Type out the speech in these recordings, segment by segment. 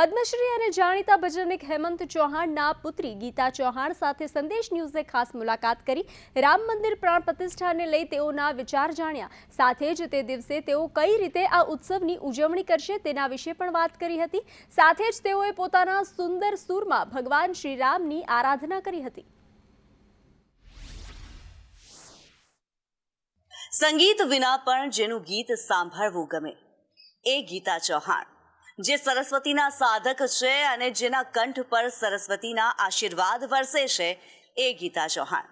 પદ્મશ્રી અને જાણીતા ભજનિક હેમંત ચૌહાણના પુત્રી ગીતા ચૌહાણ સાથે સંદેશ ન્યૂઝે ખાસ મુલાકાત કરી. રામ મંદિર પ્રાણ પ્રતિષ્ઠાને લઈ તેઓના વિચાર જાણ્યા. સાથે જ તે દિવસે તેઓ કઈ રીતે આ ઉત્સવની ઉજવણી કરશે તેના વિશે પણ વાત કરી હતી. સાથે જ તેઓએ પોતાના સુંદર સૂરમાં ભગવાન શ્રી રામની આરાધના કરી હતી. સંગીત વિના પણ જેનું ગીત સાંભળવું ગમે. એ ગીતા ચૌહાણ. જે સરસ્વતીના સાધક છે અને જેના કંઠ પર સરસ્વતીના આશીર્વાદ વરસે છે એ ગીતા ચૌહાણ.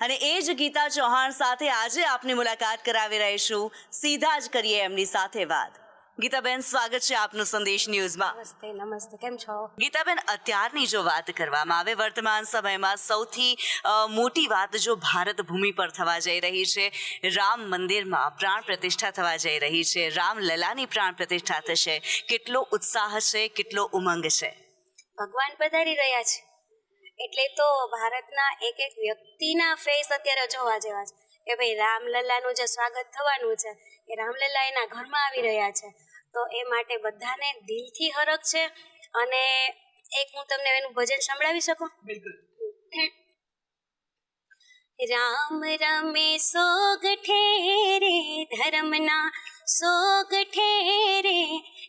અને એ જ ગીતા ચૌહાણ સાથે આજે આપની મુલાકાત કરાવી રહીશું. સીધા જ કરીએ એમની સાથે વાત. ગીતાબેન સ્વાગત છે આપનું સંદેશ ન્યૂઝમાં. નમસ્તે નમસ્તે. કેમ છો? ગીતાબેન અત્યારની જો વાત કરવામાં આવે વર્તમાન સમયમાં સૌથી મોટી વાત જો ભારત ભૂમિ પર થવા જઈ રહી છે રામ મંદિરમાં પ્રાણ પ્રતિષ્ઠા થવા જઈ રહી છે રામલલાની પ્રાણ પ્રતિષ્ઠા થશે. કેટલો ઉત્સાહ છે કેટલો ઉમંગ છે? ભગવાન પધારી રહ્યા છે. એટલે તો ભારતના એક એક વ્યક્તિના ફેસ અત્યારે જોવા જેવા છે. કે ભાઈ રામલલ્લાનું જે સ્વાગત થવાનું છે એ રામલલ્લા એના ઘરમાં આવી રહ્યા છે. તો એ માટે બધાને દિલથી હરખ છે અને એક હું તમને એનું ભજન સંભળાવી શકું? રામ રમે સોગ ઠેરે ધર્મના સોગ ઠેરે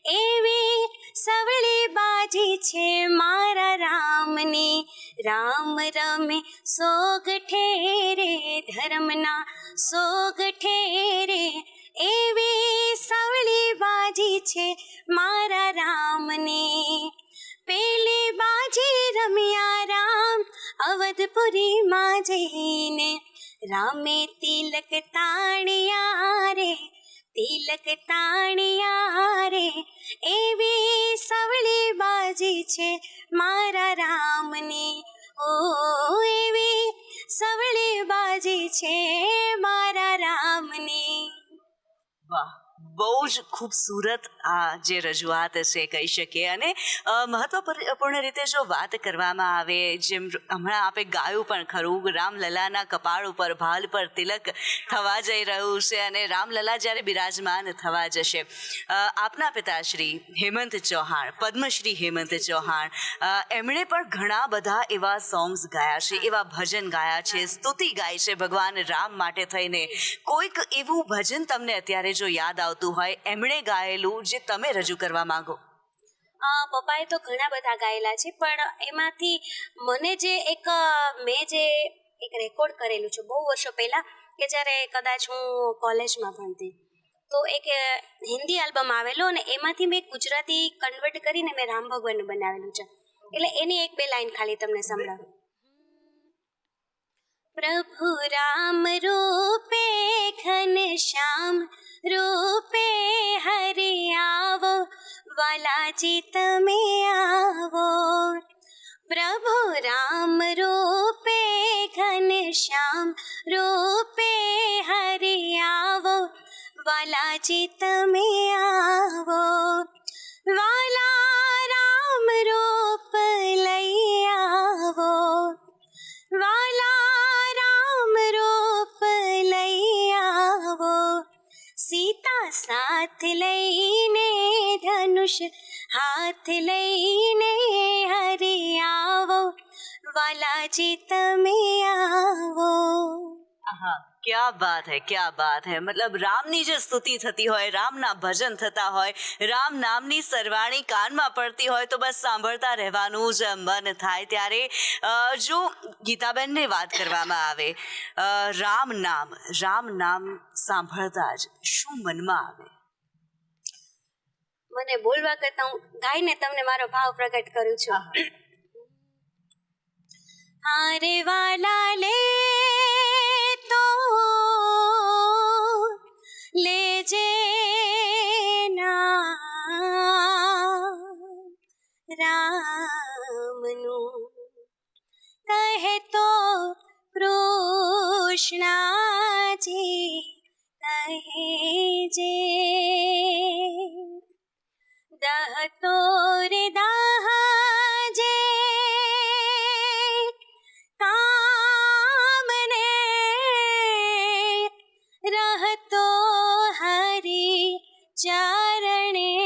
એવી સવળી બાજી છે મારા રામની રામ રમે સોગ ઠેરે ધર્મના સોગ ઠેરે એવી સવળી બાજી છે મારા રામને પેલી બાજી રમ્યા રામ અવધપુરીમાં જઈને રામે તિલક તાણ્યા રે તિલક તાણ્યા રે એવી સવળી બાજી છે મારા રામની ઓ એવી સવળી બાજી છે મારા રામની. વાહ. બહુ જ ખૂબસૂરત આ જે રજૂઆત છે કહી શકીએ. અને મહત્વપૂર્ણ રીતે જો વાત કરવામાં આવે, જેમ હમણાં આપે ગાયું પણ ખરું, રામલલાના કપાળ ઉપર ભાલ પર તિલક થવા જઈ રહ્યું છે અને રામલલા જ્યારે બિરાજમાન થવા જશે આપના પિતાશ્રી હેમંત ચૌહાણ, પદ્મશ્રી હેમંત ચૌહાણ એમણે પણ ઘણા બધા એવા સોંગ્સ ગાયા છે, એવા ભજન ગાયા છે, સ્તુતિ ગાય છે ભગવાન રામ માટે થઈને. કોઈક એવું ભજન તમને અત્યારે જો યાદ આવતું હોય એમણે ગાયેલું જે તમે રજૂ કરવા માંગો. પપ્પાએ તો ઘણા બધા ગાયેલા છે, પણ એમાંથી મને જે એક મેં જે એક રેકોર્ડ કરેલું છે, બહુ વર્ષો પહેલાં, કે જ્યારે કદાચ હું કોલેજમાં ભણતી, તો એક હિન્દી આલ્બમ આવેલો અને એમાંથી મેં ગુજરાતી કન્વર્ટ કરીને મેં રામ ભગવાનનું બનાવેલું છે. એટલે એની એક બે લાઈન ખાલી તમને સંભળાવું. પ્રભુ રામ રૂપે ઘન શ્યામ રૂપે હરે આવો વાલાજી તમે આવો પ્રભુ રામ રૂપે ઘનશ્યામ રૂપે હરે આવો વાલાજી તમે આવો સાથ લઈને ધનુષ હાથ લઈને હરે આવો વાલાજી તમે આવો આહા ક્યા બાત હે ક્યા બાત હે મતલબ રામની જે સ્તુતિ થતી હોય રામના ભજન થતા હોય રામ નામની સરવાણી કાનમાં પડતી હોય તો બસ સાંભળતા રહેવાનું જ મન થાય ત્યારે જો ગીતાબેનને વાત કરવામાં આવે રામ નામ રામ નામ સાંભળતા જ શું મનમાં આવે મને બોલવા કરતા હું ગાઈને તમને મારો ભાવ પ્રગટ કરું છું. હારે વાલા લે કૃષ્ણાજી કહે જે. દહતો રે દાહજે કામને રહતો હરી ચારણે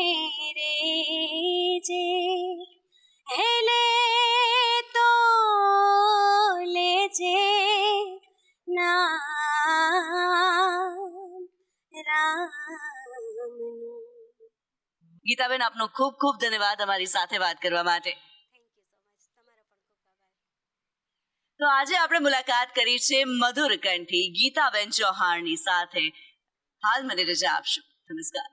ગીતાબેન, આપનો ખૂબ ખૂબ ધન્યવાદ અમારી સાથે વાત કરવા માટે. તો આજે આપણે મુલાકાત કરી છે મધુર કંઠી ગીતાબેન ચૌહાણની સાથે. હાલ મને રજા આપશો. નમસ્કાર.